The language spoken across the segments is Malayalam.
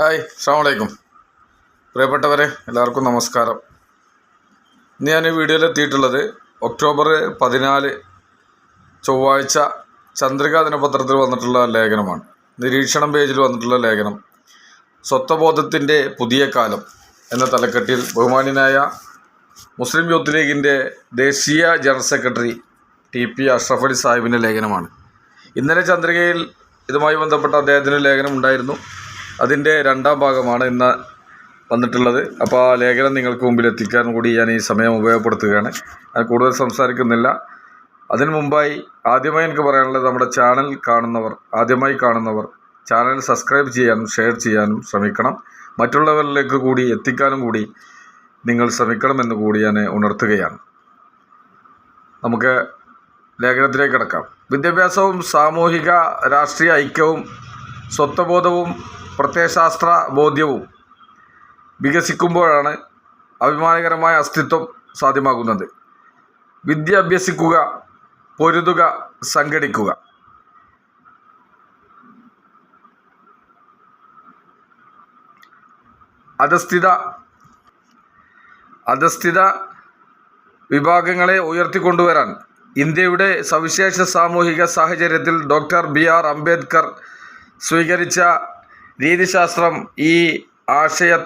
ഹായ് അസ്സാമലൈക്കും പ്രിയപ്പെട്ടവരെ എല്ലാവർക്കും നമസ്കാരം. ഇന്ന് ഞാൻ ഈ വീഡിയോയിൽ എത്തിയിട്ടുള്ളത് ഒക്ടോബർ പതിനാല് ചൊവ്വാഴ്ച ചന്ദ്രിക ദിനപത്രത്തിൽ വന്നിട്ടുള്ള ലേഖനമാണ്. നിരീക്ഷണം പേജിൽ വന്നിട്ടുള്ള ലേഖനം. സ്വത്വബോധത്തിന്റെ പുതിയ കാലം എന്ന തലക്കെട്ടിൽ ബഹുമാന്യനായ മുസ്ലിം യൂത്ത് ലീഗിന്റെ ദേശീയ general secretary T P Ashraf Ali സാഹിബിന്റെ ലേഖനമാണ്. ഇന്നലെ ചന്ദ്രികയിൽ ഇതുമായി ബന്ധപ്പെട്ട അദ്ദേഹത്തിന്റെ ലേഖനം ഉണ്ടായിരുന്നു. അതിന്റെ രണ്ടാം ഭാഗമാണ് ഇന്ന് വന്നിട്ടുള്ളത്. അപ്പോൾ ആ ലേഖനം നിങ്ങൾക്ക് മുമ്പിൽ എത്തിക്കാൻ കൂടി ഞാൻ ഈ സമയം ഉപയോഗപ്പെടുത്തുകയാണ്. ഞാൻ കൂടുതൽ സംസാരിക്കുന്നില്ല. അതിനു മുമ്പായി ആദ്യമായി എനിക്ക് പറയാനുള്ളത് നമ്മുടെ ചാനൽ കാണുന്നവർ ആദ്യമായി കാണുന്നവർ ചാനൽ സബ്സ്ക്രൈബ് ചെയ്യാനും ഷെയർ ചെയ്യാനും ശ്രമിക്കണം. മറ്റുള്ളവരിലേക്ക് കൂടി എത്തിക്കാനും കൂടി നിങ്ങൾ ശ്രമിക്കണമെന്ന് കൂടി ഞാൻ ഉണർത്തുകയാണ്. നമുക്ക് ലേഖനത്തിലേക്ക് കിടക്കാം. വിദ്യാഭ്യാസവും സാമൂഹിക രാഷ്ട്രീയ ഐക്യവും സ്വത്വബോധവും പ്രത്യയശാസ്ത്ര ബോധ്യവും വികസിക്കുമ്പോഴാണ് അഭിമാനകരമായ അസ്തിത്വം സാധ്യമാകുന്നത്. വിദ്യ അഭ്യസിക്കുക പൊരുതുക സംഘടിക്കുക. അധസ്ഥിത അധസ്ഥിത വിഭാഗങ്ങളെ ഉയർത്തിക്കൊണ്ടുവരാൻ ഇന്ത്യയുടെ സവിശേഷ സാമൂഹിക സാഹചര്യത്തിൽ ഡോക്ടർ ബി ആർ അംബേദ്കർ സ്വീകരിച്ച രീതിശാസ്ത്രം ഈ ആശയ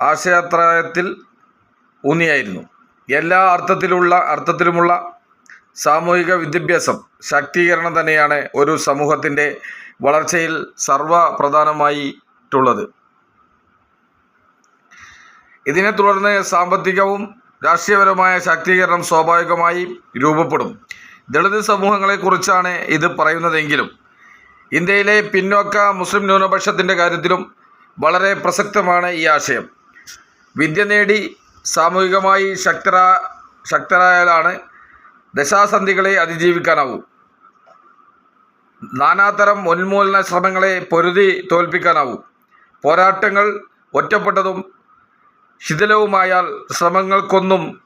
ആശയത്രയത്തിൽ ഊന്നിയായിരുന്നു. എല്ലാ അർത്ഥത്തിലുള്ള അർത്ഥത്തിലുമുള്ള സാമൂഹിക വിദ്യാഭ്യാസം ശാക്തീകരണം തന്നെയാണ് ഒരു സമൂഹത്തിന്റെ വളർച്ചയിൽ സർവപ്രധാനമായിട്ടുള്ളത് ഇതിനെ തുടർന്ന് സാമ്പത്തികവും രാഷ്ട്രീയപരമായ ശാക്തീകരണം സ്വാഭാവികമായി രൂപപ്പെടും. ദളിത് സമൂഹങ്ങളെക്കുറിച്ചാണ് ഇത് പറയുന്നതെങ്കിലും ഇന്ത്യയിലെ പിന്നോക്ക മുസ്ലിം ന്യൂനപക്ഷത്തിന്റെ കാര്യത്തിലും വളരെ പ്രസക്തമാണ് ഈ ആശയം. വിദ്യ നേടി സാമൂഹികമായി ശക്തരാ ശക്തരായാലാണ് ദശാസന്ധികളെ അതിജീവിക്കാനാവൂ. നാനാതരം ഉന്മൂലന ശ്രമങ്ങളെ പൊരുതി തോൽപ്പിക്കാനാവൂ. പോരാട്ടങ്ങൾ ഒറ്റപ്പെട്ടതും ശിഥിലവുമായാൽ ശ്രമങ്ങൾക്കൊന്നും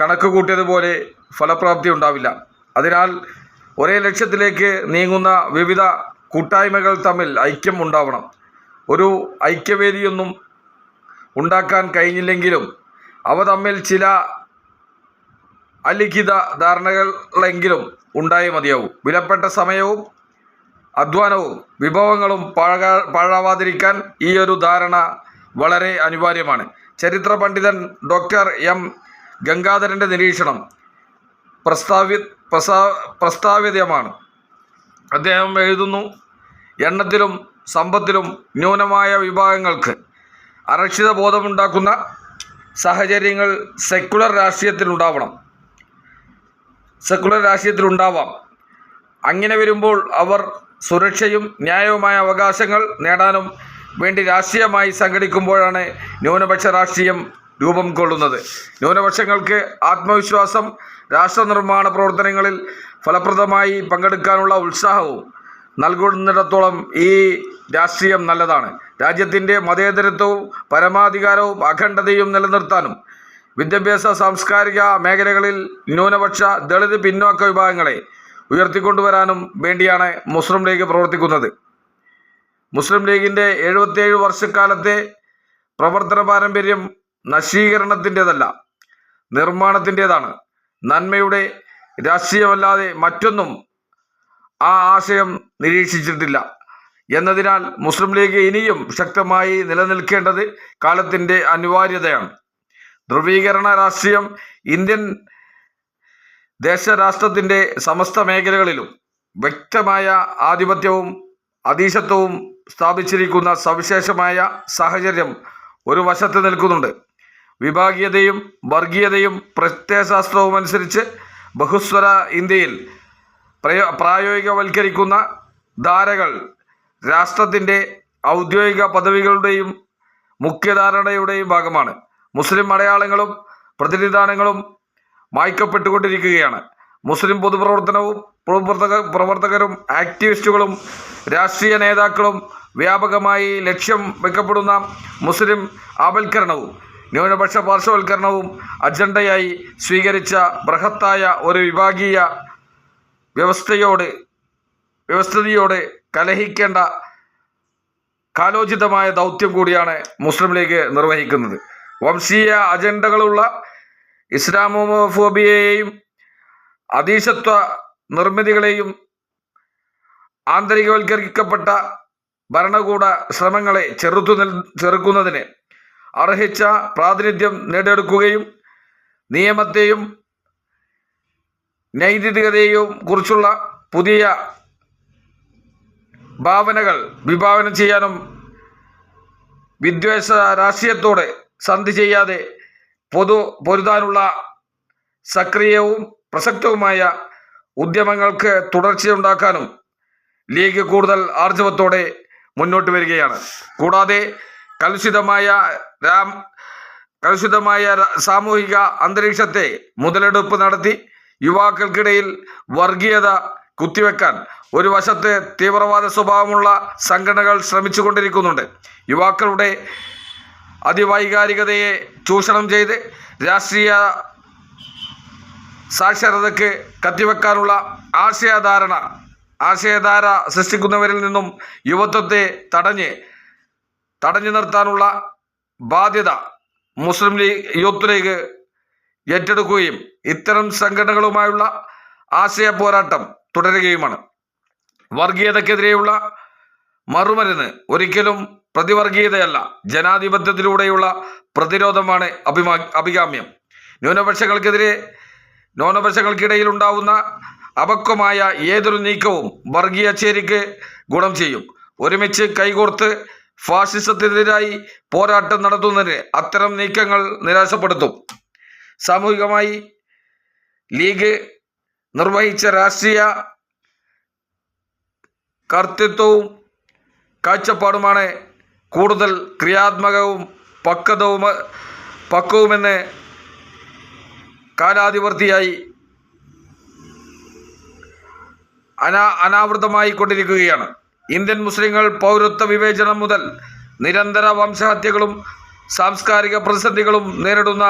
കണക്ക് കൂട്ടിയതുപോലെ ഫലപ്രാപ്തി ഉണ്ടാവില്ല. അതിനാൽ ഒരേ ലക്ഷ്യത്തിലേക്ക് നീങ്ങുന്ന വിവിധ കൂട്ടായ്മകൾ തമ്മിൽ ഐക്യം ഉണ്ടാവണം ഒരു ഐക്യവേദിയൊന്നും ഉണ്ടാക്കാൻ കഴിഞ്ഞില്ലെങ്കിലും അവ തമ്മിൽ ചില അലിഖിത ധാരണകളെങ്കിലും ഉണ്ടായേ മതിയാവും. വിലപ്പെട്ട സമയവും അധ്വാനവും വിഭവങ്ങളും പാഴാ പാഴാവാതിരിക്കാൻ ഈ ഒരു ധാരണ വളരെ അനിവാര്യമാണ്. ചരിത്ര പണ്ഡിതൻ ഡോക്ടർ എം. ഗംഗാധരന്റെ നിരീക്ഷണം പ്രസ്താവി പ്രസാ പ്രസ്താവിതമാണ് അദ്ദേഹം എഴുതുന്നു എണ്ണത്തിലും സമ്പത്തിലും ന്യൂനമായ വിഭാഗങ്ങൾക്ക് അരക്ഷിത ബോധമുണ്ടാക്കുന്ന സാഹചര്യങ്ങൾ സെക്കുലർ രാഷ്ട്രീയത്തിലുണ്ടാവണം സെക്കുലർ രാഷ്ട്രീയത്തിലുണ്ടാവാം അങ്ങനെ വരുമ്പോൾ അവർ സുരക്ഷയും ന്യായവുമായ അവകാശങ്ങൾ നേടാനും വേണ്ടി രാഷ്ട്രീയമായി സംഘടിക്കുമ്പോഴാണ് ന്യൂനപക്ഷ രാഷ്ട്രീയം രൂപം കൊള്ളുന്നത്. ന്യൂനപക്ഷങ്ങൾക്ക് ആത്മവിശ്വാസം രാഷ്ട്രനിർമ്മാണ പ്രവർത്തനങ്ങളിൽ ഫലപ്രദമായി പങ്കെടുക്കാനുള്ള ഉത്സാഹവും നൽകുന്നിടത്തോളം ഈ രാഷ്ട്രീയം നല്ലതാണ്. രാജ്യത്തിന്റെ മതേതരത്വവും പരമാധികാരവും അഖണ്ഡതയും നിലനിർത്താനും വിദ്യാഭ്യാസ സാംസ്കാരിക മേഖലകളിൽ ന്യൂനപക്ഷ ദളിത് പിന്നോക്ക വിഭാഗങ്ങളെ ഉയർത്തിക്കൊണ്ടുവരാനും വേണ്ടിയാണ് മുസ്ലിം ലീഗ് പ്രവർത്തിക്കുന്നത്. മുസ്ലിം ലീഗിന്റെ എഴുപത്തിയേഴ് വർഷക്കാലത്തെ പ്രവർത്തന പാരമ്പര്യം നശീകരണത്തിന്റെതല്ല നിർമ്മാണത്തിന്റെതാണ്. നന്മയുടെ രാഷ്ട്രീയമല്ലാതെ മറ്റൊന്നും ആ ആശയം നിരീക്ഷിച്ചിട്ടില്ല. എന്നതിനാൽ മുസ്ലിം ലീഗ് ഇനിയും ശക്തമായി നിലനിൽക്കേണ്ടത് കാലത്തിന്റെ അനിവാര്യതയാണ്. ധ്രുവീകരണ രാഷ്ട്രീയം ഇന്ത്യൻ ദേശരാഷ്ട്രത്തിന്റെ സമസ്ത മേഖലകളിലും വ്യക്തമായ ആധിപത്യവും അതീശത്വവും സ്ഥാപിച്ചിരിക്കുന്ന സവിശേഷമായ സാഹചര്യം ഒരു വശത്ത് നിൽക്കുന്നുണ്ട്. വിഭാഗീയതയും വർഗീയതയും പ്രത്യയശാസ്ത്രവും അനുസരിച്ച് ബഹുസ്വര ഇന്ത്യയിൽ പ്രയോ പ്രായോഗികവൽക്കരിക്കുന്ന ധാരകൾ രാഷ്ട്രത്തിന്റെ ഔദ്യോഗിക പദവികളുടെയും മുഖ്യധാരണയുടെയും ഭാഗമാണ്. മുസ്ലിം അടയാളങ്ങളും പ്രതിനിധാനങ്ങളും മായ്ക്കപ്പെട്ടുകൊണ്ടിരിക്കുകയാണ്. മുസ്ലിം പൊതുപ്രവർത്തനവും പ്രവർത്തക പ്രവർത്തകരും ആക്ടിവിസ്റ്റുകളും രാഷ്ട്രീയ നേതാക്കളും വ്യാപകമായി ലക്ഷ്യം വെക്കപ്പെടുന്ന മുസ്ലിം ആവൽക്കരണവും ന്യൂനപക്ഷ പാർശ്വവൽക്കരണവും അജണ്ടയായി സ്വീകരിച്ച ബൃഹത്തായ ഒരു വിഭാഗീയ വ്യവസ്ഥയോട് വ്യവസ്ഥിതിയോട് കലഹിക്കേണ്ട കാലോചിതമായ ദൗത്യം കൂടിയാണ് മുസ്ലിം ലീഗ് നിർവഹിക്കുന്നത്. വംശീയ അജണ്ടകളുള്ള ഇസ്ലാമോഫോബിയയെയും അതീശത്വ നിർമ്മിതികളെയും ആന്തരികവൽക്കരിക്കപ്പെട്ട ഭരണകൂട ശ്രമങ്ങളെ ചെറുത്തു ചെറുക്കുന്നതിന് അർഹിച്ച പ്രാതിനിധ്യം നേടിയെടുക്കുകയും നിയമത്തെയും നൈതികതയെയും കുറിച്ചുള്ള പുതിയ ഭാവനകൾ വിഭാവനം ചെയ്യാനും വിദ്വേഷ രാഷ്ട്രീയത്തോടെ സന്ധി ചെയ്യാതെ പൊതു പൊരുതാനുള്ള സക്രിയവും പ്രസക്തവുമായ ഉദ്യമങ്ങൾക്ക് തുടർച്ചയുണ്ടാക്കാനും ലീഗ് കൂടുതൽ ആർജവത്തോടെ മുന്നോട്ട് വരികയാണ്. കൂടാതെ കലുഷിതമായ രാം കലുഷിതമായ സാമൂഹിക അന്തരീക്ഷത്തെ മുതലെടുപ്പ് നടത്തി യുവാക്കൾക്കിടയിൽ വർഗീയത കുത്തിവെക്കാൻ ഒരു വശത്ത് തീവ്രവാദ സ്വഭാവമുള്ള സംഘടനകൾ ശ്രമിച്ചു കൊണ്ടിരിക്കുന്നുണ്ട് യുവാക്കളുടെ അതിവൈകാരികതയെ ചൂഷണം ചെയ്ത് രാഷ്ട്രീയ സാക്ഷരതയ്ക്ക് കത്തിവെക്കാനുള്ള ആശയധാരണ ആശയധാര സൃഷ്ടിക്കുന്നവരിൽ നിന്നും യുവത്വത്തെ തടഞ്ഞ് തടഞ്ഞു നിർത്താനുള്ള ബാധ്യത മുസ്ലിം ലീഗ് യൂത്ത് ലീഗ് ഏറ്റെടുക്കുകയും ഇത്തരം സംഘടനകളുമായുള്ള ആശയ പോരാട്ടം തുടരുകയുമാണ്. വർഗീയതക്കെതിരെയുള്ള മറുമരുന്ന് ഒരിക്കലും പ്രതിവർഗീയതയല്ല ജനാധിപത്യത്തിലൂടെയുള്ള പ്രതിരോധമാണ് അഭിമാ അഭികാമ്യം. ന്യൂനപക്ഷങ്ങൾക്കെതിരെ ന്യൂനപക്ഷങ്ങൾക്കിടയിൽ ഉണ്ടാവുന്ന അപക്വമായ ഏതൊരു നീക്കവും വർഗീയ ചേരിക്ക് ഗുണം ചെയ്യും. ഒരുമിച്ച് കൈകോർത്ത് ഫാഷിസത്തിനെതിരായി പോരാട്ടം നടത്തുന്നതിന് അത്തരം നീക്കങ്ങൾ നിരാശപ്പെടുത്തും. സാമൂഹികമായി ലീഗ് നിർവഹിച്ച രാഷ്ട്രീയ കർത്തൃത്വവും കാഴ്ചപ്പാടുമാണ് കൂടുതൽ ക്രിയാത്മകവും പക്വതവും പക്വവുമെന്ന് കാലാധിപർത്തിയായി അനാ അനാവൃതമായി കൊണ്ടിരിക്കുകയാണ് ഇന്ത്യൻ മുസ്ലിങ്ങൾ പൗരത്വ വിവേചനം മുതൽ നിരന്തര വംശഹത്യകളും സാംസ്കാരിക പ്രതിസന്ധികളും നേരിടുന്ന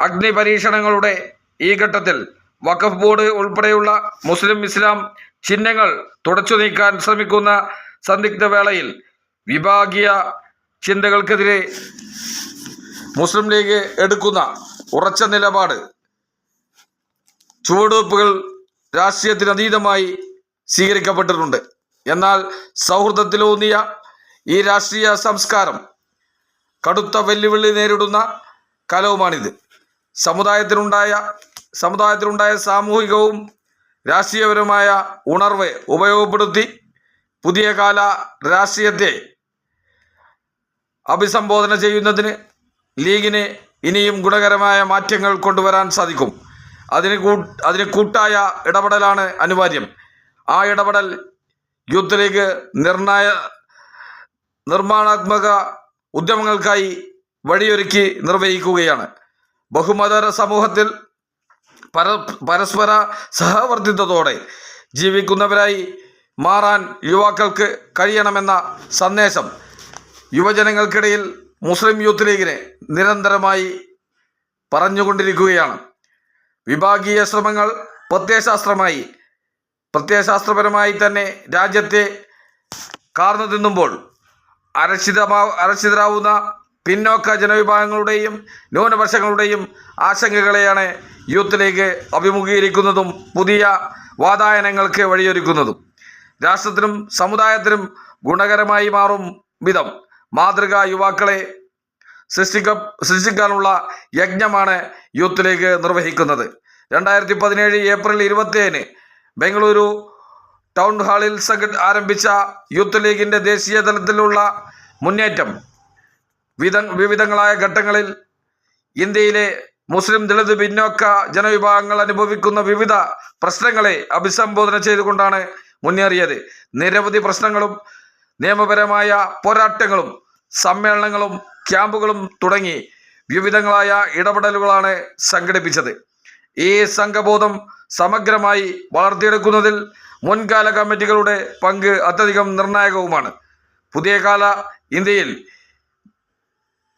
അഗ്നിപരീക്ഷണങ്ങളുടെ ഈ ഘട്ടത്തിൽ വഖഫ് ബോർഡ് ഉൾപ്പെടെയുള്ള മുസ്ലിം ഇസ്ലാം ചിഹ്നങ്ങൾ തുടച്ചു നീക്കാൻ ശ്രമിക്കുന്ന സന്ദിഗ്ധ വേളയിൽ വിഭാഗീയ ചിന്തകൾക്കെതിരെ മുസ്ലിം ലീഗ് എടുക്കുന്ന ഉറച്ച നിലപാട് ചുവടുവെപ്പുകൾ രാഷ്ട്രീയത്തിനതീതമായി സ്വീകരിക്കപ്പെട്ടിട്ടുണ്ട്. എന്നാൽ സൗഹൃദത്തിലൂന്നിയ ഈ രാഷ്ട്രീയ സംസ്കാരം കടുത്ത വെല്ലുവിളി നേരിടുന്ന കലവുമാണിത്. സമുദായത്തിനുണ്ടായ സമുദായത്തിലുണ്ടായ സാമൂഹികവും രാഷ്ട്രീയപരമായ ഉണർവ് ഉപയോഗപ്പെടുത്തി പുതിയ കാല രാഷ്ട്രീയത്തെ അഭിസംബോധന ചെയ്യുന്നതിന് ലീഗിന് ഇനിയും ഗുണകരമായ മാറ്റങ്ങൾ കൊണ്ടുവരാൻ സാധിക്കും. അതിന് അതിന് കൂട്ടായ ഇടപെടലാണ് അനിവാര്യം. ആ ഇടപെടൽ യൂത്ത് നിർണായ നിർമ്മാണാത്മക ഉദ്യമങ്ങൾക്കായി വഴിയൊരുക്കി നിർവഹിക്കുകയാണ്. ബഹുമതര സമൂഹത്തിൽ പര പരസ്പര സഹവർത്തിത്വത്തോടെ ജീവിക്കുന്നവരായി മാറാൻ യുവാക്കൾക്ക് കഴിയണമെന്ന സന്ദേശം യുവജനങ്ങൾക്കിടയിൽ മുസ്ലിം യൂത്ത് ലീഗിനെ നിരന്തരമായി പറഞ്ഞുകൊണ്ടിരിക്കുകയാണ്. വിഭാഗീയ ശ്രമങ്ങൾ പ്രത്യയശാസ്ത്രമായി പ്രത്യയശാസ്ത്രപരമായി തന്നെ രാജ്യത്തെ കാർന്നു തിന്നുമ്പോൾ അരക്ഷിതമാ അരക്ഷിതരാവുന്ന പിന്നോക്ക ജനവിഭാഗങ്ങളുടെയും ന്യൂനപക്ഷങ്ങളുടെയും ആശങ്കകളെയാണ് യൂത്ത് ലീഗ് അഭിമുഖീകരിക്കുന്നതും പുതിയ വാതായനങ്ങൾക്ക് വഴിയൊരുക്കുന്നതും. രാഷ്ട്രത്തിനും സമുദായത്തിനും ഗുണകരമായി മാറും വിധം മാതൃകാ യുവാക്കളെ സൃഷ്ടിക്ക സൃഷ്ടിക്കാനുള്ള യജ്ഞമാണ് യൂത്ത് ലീഗ് നിർവഹിക്കുന്നത്. രണ്ടായിരത്തി പതിനേഴ് ഏപ്രിൽ ഇരുപത്തിയേഴിന് ബംഗളൂരു ടൗൺ ഹാളിൽ സംഘ ആരംഭിച്ച യൂത്ത് ലീഗിന്റെ ദേശീയ തലത്തിലുള്ള മുന്നേറ്റം. വിധ വിവിധങ്ങളായ ഘട്ടങ്ങളിൽ ഇന്ത്യയിലെ മുസ്ലിം ദളിത് പിന്നോക്ക ജനവിഭാഗങ്ങൾ അനുഭവിക്കുന്ന വിവിധ പ്രശ്നങ്ങളെ അഭിസംബോധന ചെയ്തുകൊണ്ടാണ് മുന്നേറിയത്. നിരവധി പ്രശ്നങ്ങളും നിയമപരമായ പോരാട്ടങ്ങളും സമ്മേളനങ്ങളും ക്യാമ്പുകളും തുടങ്ങി വിവിധങ്ങളായ ഇടപെടലുകളാണ് സംഘടിപ്പിച്ചത്. ഈ സംഘബോധം സമഗ്രമായി വളർത്തിയെടുക്കുന്നതിൽ മുൻകാല കമ്മിറ്റികളുടെ പങ്ക് അത്യധികം നിർണായകവുമാണ്. പുതിയ കാല ഇന്ത്യയിൽ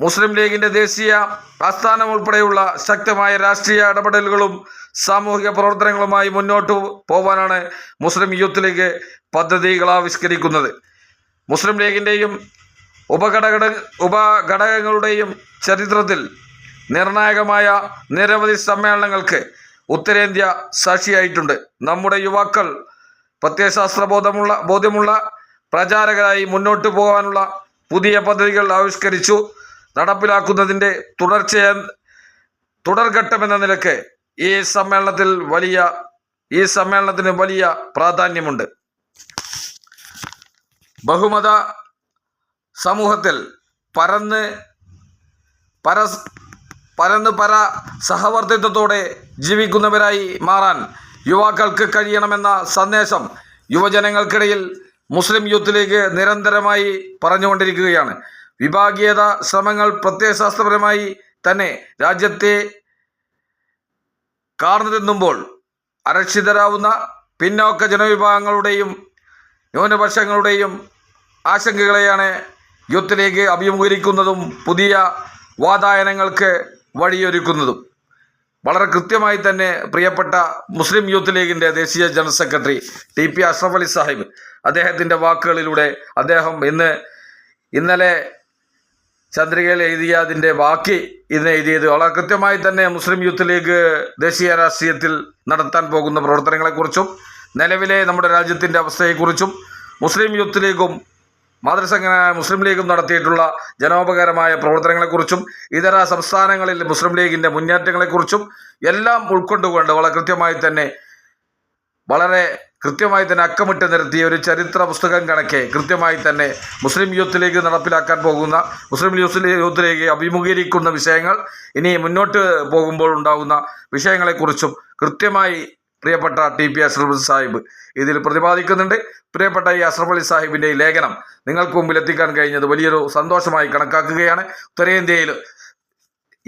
മുസ്ലിം ലീഗിന്റെ ദേശീയ ആസ്ഥാനം ഉൾപ്പെടെയുള്ള ശക്തമായ രാഷ്ട്രീയ ഇടപെടലുകളും സാമൂഹിക പ്രവർത്തനങ്ങളുമായി മുന്നോട്ടു പോകാനാണ് മുസ്ലിം യൂത്ത് ലീഗ് പദ്ധതികൾ ആവിഷ്കരിക്കുന്നത്. മുസ്ലിം ലീഗിന്റെയും ഉപഘടക ഉപഘടകങ്ങളുടെയും ചരിത്രത്തിൽ നിർണായകമായ നിരവധി സമ്മേളനങ്ങൾക്ക് ഉത്തരേന്ത്യ സാക്ഷിയായിട്ടുണ്ട്. നമ്മുടെ യുവാക്കൾ പ്രത്യയശാസ്ത്ര ബോധമുള്ള ബോധ്യമുള്ള പ്രചാരകരായി മുന്നോട്ട് പോകാനുള്ള പുതിയ പദ്ധതികൾ ആവിഷ്കരിച്ചു. നടപ്പിലാക്കുന്നതിന്റെ തുടർച്ചയ തുടർഘട്ടമെന്ന നിലയ്ക്ക് ഈ സമ്മേളനത്തിൽ വലിയ ഈ സമ്മേളനത്തിന് വലിയ പ്രാധാന്യമുണ്ട്. ബഹുമത സമൂഹത്തിൽ പരന്ന് പരസ് പരന്ന് പര സഹവർത്തിത്വത്തോടെ ജീവിക്കുന്നവരായി മാറാൻ യുവാക്കൾക്ക് കഴിയണമെന്ന സന്ദേശം യുവജനങ്ങൾക്കിടയിൽ മുസ്ലിം യൂത്ത് ലീഗ് നിരന്തരമായി പറഞ്ഞുകൊണ്ടിരിക്കുകയാണ്. വിഭാഗീയത ശ്രമങ്ങൾ പ്രത്യയശാസ്ത്രപരമായി തന്നെ രാജ്യത്തെ കാർന്നു തിന്നുമ്പോൾ അരക്ഷിതരാവുന്ന പിന്നോക്ക ജനവിഭാഗങ്ങളുടെയും ന്യൂനപക്ഷങ്ങളുടെയും ആശങ്കകളെയാണ് യൂത്ത് ലീഗ് അഭിമുഖീകരിക്കുന്നതും പുതിയ വാതായനങ്ങൾക്ക് വഴിയൊരുക്കുന്നതും. വളരെ കൃത്യമായി തന്നെ പ്രിയപ്പെട്ട മുസ്ലിം യൂത്ത് ലീഗിന്റെ ദേശീയ general secretary T P Ashraf Ali Sahib അദ്ദേഹത്തിന്റെ വാക്കുകളിലൂടെ അദ്ദേഹം ഇന്ന് ഇന്നലെ ചന്ദ്രികയിൽ എഴുതിയ അതിന്റെ ബാക്കി ഇന്ന് എഴുതിയത്. വളരെ കൃത്യമായി തന്നെ മുസ്ലിം യൂത്ത് ലീഗ് ദേശീയ രാഷ്ട്രീയത്തിൽ നടത്താൻ പോകുന്ന പ്രവർത്തനങ്ങളെക്കുറിച്ചും നിലവിലെ നമ്മുടെ രാജ്യത്തിന്റെ അവസ്ഥയെക്കുറിച്ചും മുസ്ലിം യൂത്ത് ലീഗും മാതൃസംഘടന മുസ്ലിം ലീഗും നടത്തിയിട്ടുള്ള ജനോപകാരമായ പ്രവർത്തനങ്ങളെക്കുറിച്ചും ഇതര സംസ്ഥാനങ്ങളിൽ മുസ്ലിം ലീഗിന്റെ മുന്നേറ്റങ്ങളെക്കുറിച്ചും എല്ലാം ഉൾക്കൊണ്ടുകൊണ്ട് വളരെ കൃത്യമായി തന്നെ വളരെ കൃത്യമായി തന്നെ അക്കമിട്ട് നിരത്തിയ ഒരു ചരിത്ര പുസ്തകം കണക്കെ കൃത്യമായി തന്നെ മുസ്ലിം യൂത്ത് ലീഗ് നടപ്പിലാക്കാൻ പോകുന്ന മുസ്ലിം യൂത്ത് യൂത്ത് ലീഗ് അഭിമുഖീകരിക്കുന്ന വിഷയങ്ങൾ ഇനി മുന്നോട്ട് പോകുമ്പോൾ ഉണ്ടാകുന്ന വിഷയങ്ങളെക്കുറിച്ചും കൃത്യമായി പ്രിയപ്പെട്ട ടി പി അഷ്റഫ് സാഹിബ് ഇതിൽ പ്രതിപാദിക്കുന്നുണ്ട്. പ്രിയപ്പെട്ട ഈ അഷ്റഫ് സാഹിബിന്റെ ഈ ലേഖനം നിങ്ങൾക്ക് മുമ്പിൽ എത്തിക്കാൻ കഴിഞ്ഞത് വലിയൊരു സന്തോഷമായി കണക്കാക്കുകയാണ്. ഉത്തരേന്ത്യയിൽ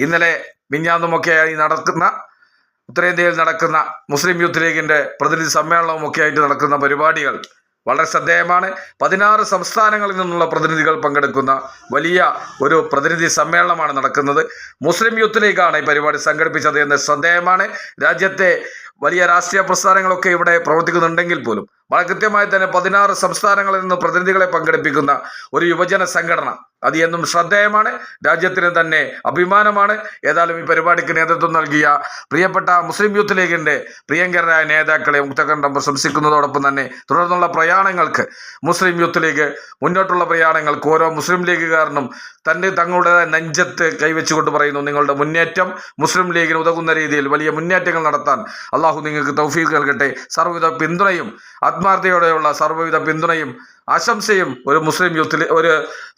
ഇന്നലെ മിഞ്ഞാന്നുമൊക്കെയായി നടക്കുന്ന ഉത്തരേന്ത്യയിൽ നടക്കുന്ന മുസ്ലിം യൂത്ത് ലീഗിന്റെ പ്രതിനിധി സമ്മേളനവും ആയിട്ട് നടക്കുന്ന പരിപാടികൾ വളരെ ശ്രദ്ധേയമാണ്. പതിനാറ് സംസ്ഥാനങ്ങളിൽ നിന്നുള്ള പ്രതിനിധികൾ പങ്കെടുക്കുന്ന വലിയ ഒരു പ്രതിനിധി സമ്മേളനമാണ് നടക്കുന്നത്. മുസ്ലിം യൂത്ത് ലീഗാണ് ഈ പരിപാടി സംഘടിപ്പിച്ചത് എന്ന് ശ്രദ്ധേയമാണ് രാജ്യത്തെ വലിയ രാഷ്ട്രീയ പ്രസ്ഥാനങ്ങളൊക്കെ ഇവിടെ പ്രവർത്തിക്കുന്നുണ്ടെങ്കിൽ പോലും വളരെ കൃത്യമായി തന്നെ പതിനാറ് സംസ്ഥാനങ്ങളിൽ നിന്ന് പ്രതിനിധികളെ പങ്കെടുപ്പിക്കുന്ന ഒരു യുവജന സംഘടന അത് എന്നും ശ്രദ്ധേയമാണ് രാജ്യത്തിന് തന്നെ അഭിമാനമാണ്. ഏതായാലും ഈ പരിപാടിക്ക് നേതൃത്വം നൽകിയ പ്രിയപ്പെട്ട മുസ്ലിം യൂത്ത് ലീഗിന്റെ പ്രിയങ്കരായ നേതാക്കളെ മുക്തകണ്ഠം പ്രശംസിക്കുന്നതോടൊപ്പം തന്നെ തുടർന്നുള്ള പ്രയാണങ്ങൾക്ക് മുസ്ലിം യൂത്ത് ലീഗ് മുന്നോട്ടുള്ള പ്രയാണങ്ങൾക്ക് ഓരോ മുസ്ലിം ലീഗുകാരനും തന്റെ തങ്ങളുടെ നെഞ്ചത്ത് കൈവച്ചുകൊണ്ട് പറയുന്നു നിങ്ങളുടെ മുന്നേറ്റം മുസ്ലിം ലീഗിന് ഉതകുന്ന രീതിയിൽ വലിയ മുന്നേറ്റങ്ങൾ നടത്താൻ അള്ളാഹു നിങ്ങൾക്ക് തൗഫീഖ് നൽകട്ടെ. സർവവിധ പിന്തുണയും ആത്മാർത്ഥയോടെയുള്ള സർവവിധ പിന്തുണയും ആശംസയും ഒരു മുസ്ലിം യൂത്തിൽ ഒരു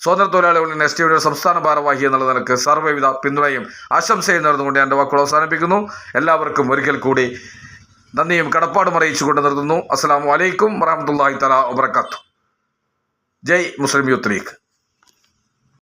സ്വതന്ത്ര തൊഴിലാളികളുടെ എസ് ടിയുടെ സംസ്ഥാന ഭാരവാഹി എന്നുള്ള നിലയ്ക്ക് സർവവിധ പിന്തുണയും ആശംസയും നേർന്നുകൊണ്ട് എന്റെ വാക്കുകൾ അവസാനിപ്പിക്കുന്നു. എല്ലാവർക്കും ഒരിക്കൽ കൂടി നന്ദിയും കടപ്പാടും അറിയിച്ചുകൊണ്ട് നിർത്തുന്നു. അസ്സാം വലൈക്കും വറഹമുല്ലാഹി തല വബർക്കാത്തു ജയ് മുസ്ലിം യൂത്ത് ലീഗ്.